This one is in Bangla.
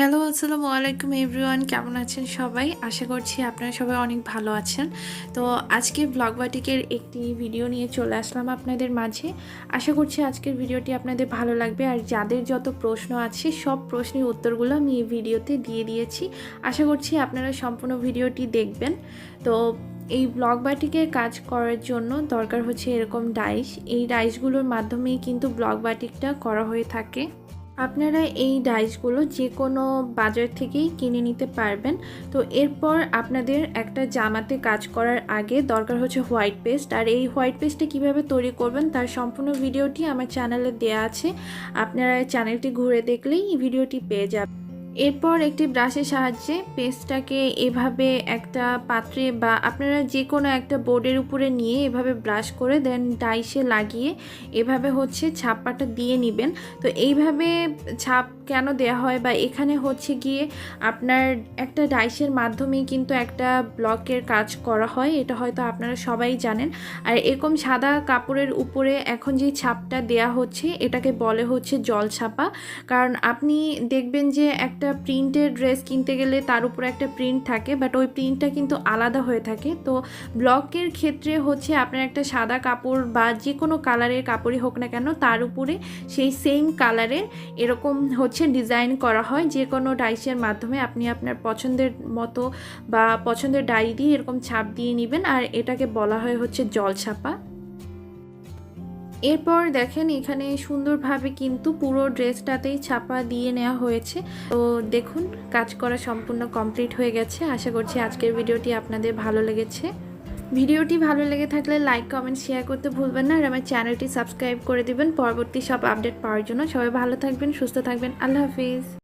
হ্যালো, আসসালামু আলাইকুম এভরিওয়ান। কেমন আছেন সবাই? আশা করছি আপনারা সবাই অনেক ভালো আছেন। তো আজকে ব্লগ বাটিকের একটি ভিডিও নিয়ে চলে আসলাম আপনাদের মাঝে। আশা করছি আজকের ভিডিওটি আপনাদের ভালো লাগবে। আর যাদের যত প্রশ্ন আছে, সব প্রশ্নের উত্তরগুলো আমি এই ভিডিওতে দিয়ে দিয়েছি। আশা করছি আপনারা সম্পূর্ণ ভিডিওটি দেখবেন। তো এই ব্লগ বাটিকের কাজ করার জন্য দরকার হচ্ছে এরকম ডাইস। এই ডাইসগুলোর মাধ্যমেই কিন্তু ব্লগ বাটিকটা করা হয়ে থাকে। আপনারা এই ডাইসগুলো যে কোনো বাজার থেকেই কিনে নিতে পারবেন। তো এরপর আপনাদের একটা জামাতে কাজ করার আগে দরকার হচ্ছে হোয়াইট পেস্ট। আর এই হোয়াইট পেস্টটা কীভাবে তৈরি করবেন তার সম্পূর্ণ ভিডিওটি আমার চ্যানেলে দেওয়া আছে। আপনারা চ্যানেলটি ঘুরে দেখলেই ভিডিওটি পেয়ে যাবেন। এরপর একটি ব্রাশের সাহায্যে পেস্টটাকে এভাবে একটা পাত্রে বা আপনারা যে কোনো একটা বোর্ডের উপরে নিয়ে এভাবে ব্রাশ করে দেন ডাইসে লাগিয়ে এভাবে হচ্ছে ছাপ্পাটা দিয়ে নেবেন। তো এইভাবে ছাপ কেন দেয়া হয় বা এখানে হচ্ছে গিয়ে আপনার একটা ডাইসের মাধ্যমেই কিন্তু একটা ব্লকের কাজ করা হয়, এটা হয়তো আপনারা সবাই জানেন। আর এরকম সাদা কাপড়ের উপরে এখন যে ছাপটা দেয়া হচ্ছে, এটাকে বলে হচ্ছে জল ছাপা। কারণ আপনি দেখবেন যে একটা প্রিন্টের ড্রেস কিনতে গেলে তার উপরে একটা প্রিন্ট থাকে, বাট ওই প্রিন্টটা কিন্তু আলাদা হয়ে থাকে। তো ব্লকের ক্ষেত্রে হচ্ছে আপনার একটা সাদা কাপড় বা যে কোনো কালারের কাপড়ই হোক না কেন, তার উপরে সেই সেম কালারের এরকম হচ্ছে ডিজাইন করা হয়, যে কোনো ডাইসের মাধ্যমে আপনি আপনার পছন্দের মতো বা পছন্দের ডাই দিয়ে এরকম ছাপ দিয়ে নেবেন, আর এটাকে বলা হয় হচ্ছে জল ছাপা। এরপর দেখেন এখানে সুন্দরভাবে কিন্তু পুরো ড্রেসটাতেই ছাপা দিয়ে নেওয়া হয়েছে। তো দেখুন, কাজ করা সম্পূর্ণ কমপ্লিট হয়ে গেছে। আশা করছি আজকের ভিডিওটি আপনাদের ভালো লেগেছে। ভিডিওটি ভালো লেগে থাকলে লাইক, কমেন্ট শেয়ার করতে ভুলবেন না। আর আমার চ্যানেলটি সাবস্ক্রাইব করে দিবেন। পরবর্তী সব আপডেট পাওয়ার জন্য সবাই ভালো থাকবেন, সুস্থ থাকবেন। আল্লাহ হাফিজ।